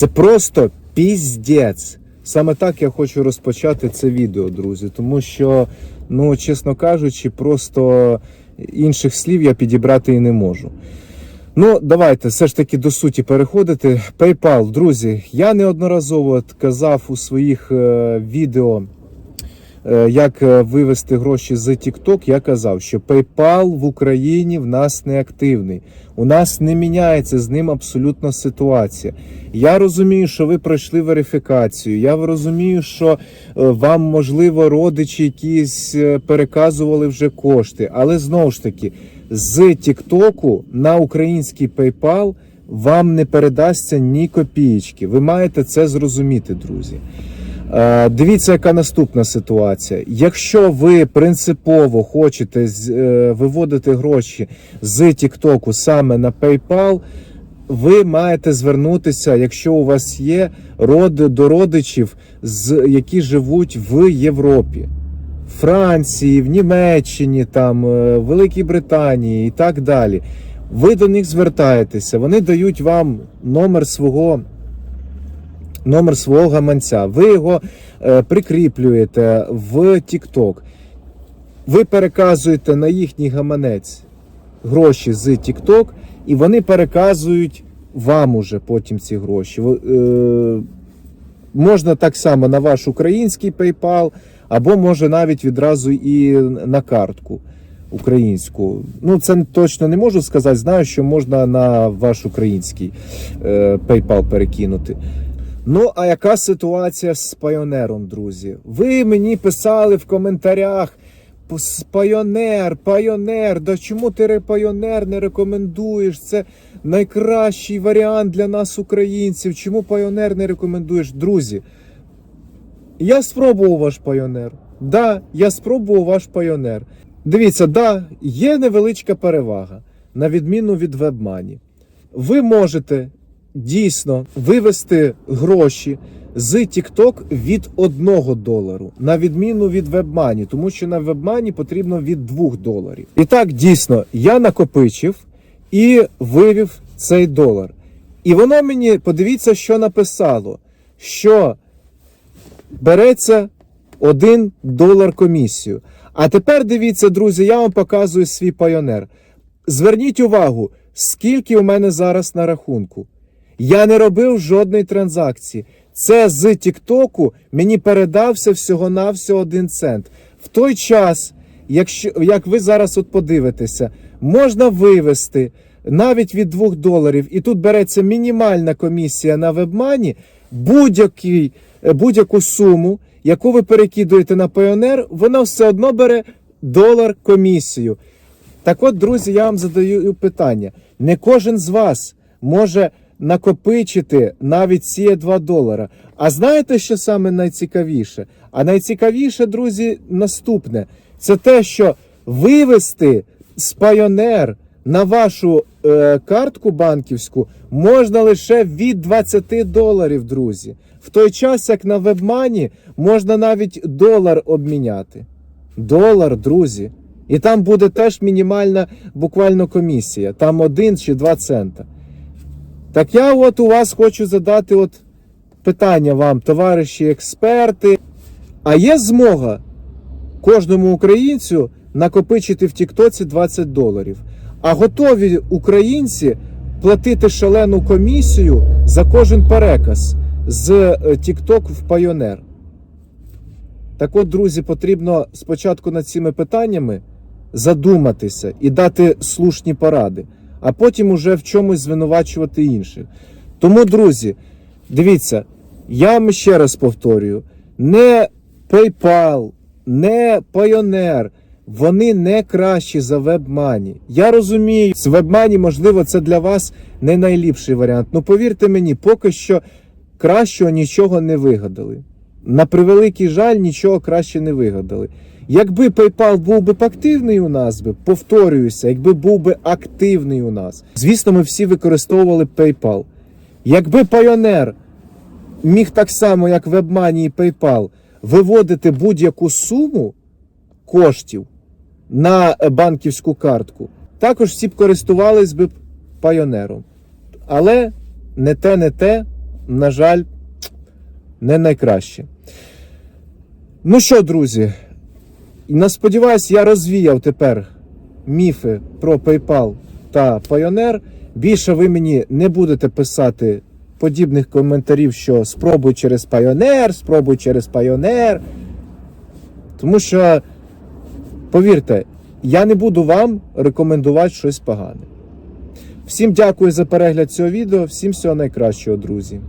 Це просто піздець. Саме так я хочу розпочати це відео, друзі, тому що, ну, чесно кажучи, просто інших слів я підібрати і не можу. Ну, давайте все ж таки до суті переходити. PayPal, друзі, я неодноразово казав у своїх е, відео, як е, вивести гроші з TikTok, я казав, що PayPal в Україні в нас не активний. У нас не міняється з ним абсолютно ситуація. Я розумію, що ви пройшли верифікацію. Я розумію, що е, вам, можливо, родичі якісь е, переказували вже кошти. Але знову ж таки, з Тіктоку на український PayPal вам не передасться ні копієчки. Ви маєте це зрозуміти, друзі. Е, Дивіться, яка наступна ситуація. Якщо ви принципово хочете е, виводити гроші з Тіктоку саме на PayPal, ви маєте звернутися, якщо у вас є род до родичів, з які живуть в Європі. Франції, в Німеччині, там, е, в Великій Британії і так далі. Ви до них звертаєтеся, вони дають вам номер свого номер свого гаманця. Ви його е, прикріплюєте в TikTok. Ви переказуєте на їхній гаманець гроші з TikTok, і вони переказують вам уже потім ці гроші. Е, можна так само на ваш український PayPal, або може навіть відразу і на картку українську. Ну, це точно не можу сказати. Знаю, що можна на ваш український е, PayPal перекинути. Ну, а яка ситуація з пайонером, друзі? Ви мені писали в коментарях. «Пс- Пайонер, пайонер, да чому ти пайонер не рекомендуєш? Це найкращий варіант для нас, українців. Чому пайонер не рекомендуєш? Друзі, я спробував ваш пайонер. Да, я спробував ваш пайонер. Дивіться, да, є невеличка перевага, на відміну від WebMoney. Ви можете дійсно вивести гроші з TikTok від 1 долару, на відміну від WebMoney, тому що на WebMoney потрібно від 2 доларів. І так, дійсно, я накопичив і вивів цей долар. І воно мені, подивіться, що написало, що береться 1 долар комісію. А тепер дивіться, друзі, я вам показую свій пайонер. Зверніть увагу, скільки у мене зараз на рахунку. Я не робив жодної транзакції. Це з Тіктоку мені передався всього-навсього 1 цент. В той час, якщо як ви зараз от подивитеся, можна вивести навіть від 2 доларів, і тут береться мінімальна комісія на вебмані, е, будь-яку суму, яку ви перекидуєте на Payoneer, вона все одно бере долар комісію. Так от, друзі, я вам задаю питання. Не кожен з вас може накопичити навіть ці 2 долара. А знаєте, що саме найцікавіше? А найцікавіше, друзі, наступне: це те, що вивести з Payoneer на вашу е, картку банківську можна лише від 20 доларів, друзі. В той час, як на WebMoney, можна навіть долар обміняти. Долар, друзі. І там буде теж мінімальна буквально комісія. Там 1 чи 2 цента. Так я от у вас хочу задати от питання вам, товариші експерти. А є змога кожному українцю накопичити в Тіктоці 20 доларів. А готові українці платити шалену комісію за кожен переказ з Тікток в Пайонер. Так от, друзі, потрібно спочатку над цими питаннями задуматися і дати слушні поради, а потім уже в чомусь звинувачувати інших. Тому, друзі, дивіться, я вам ще раз повторюю: не PayPal, не Payoneer, вони не кращі за WebMoney. Я розумію, з WebMoney, можливо, це для вас не найліпший варіант. Ну повірте мені, поки що кращого нічого не вигадали. На превеликий жаль, нічого краще не вигадали. Якби PayPal був би активний у нас, повторююся, якби був би активний у нас, звісно, ми всі використовували PayPal. Якби Payoneer міг так само, як WebMoney і PayPal, виводити будь-яку суму коштів на банківську картку, також всі б користувались би Payoneer. Але не те, не те, на жаль, не найкраще. Ну що, друзі, на сподіваюсь, я розвіяв тепер міфи про PayPal та Payoneer. Більше ви мені не будете писати подібних коментарів, що спробуй через Payoneer, спробуй через Payoneer. Тому що, повірте, я не буду вам рекомендувати щось погане. Всім дякую за перегляд цього відео, всім всього найкращого, друзі.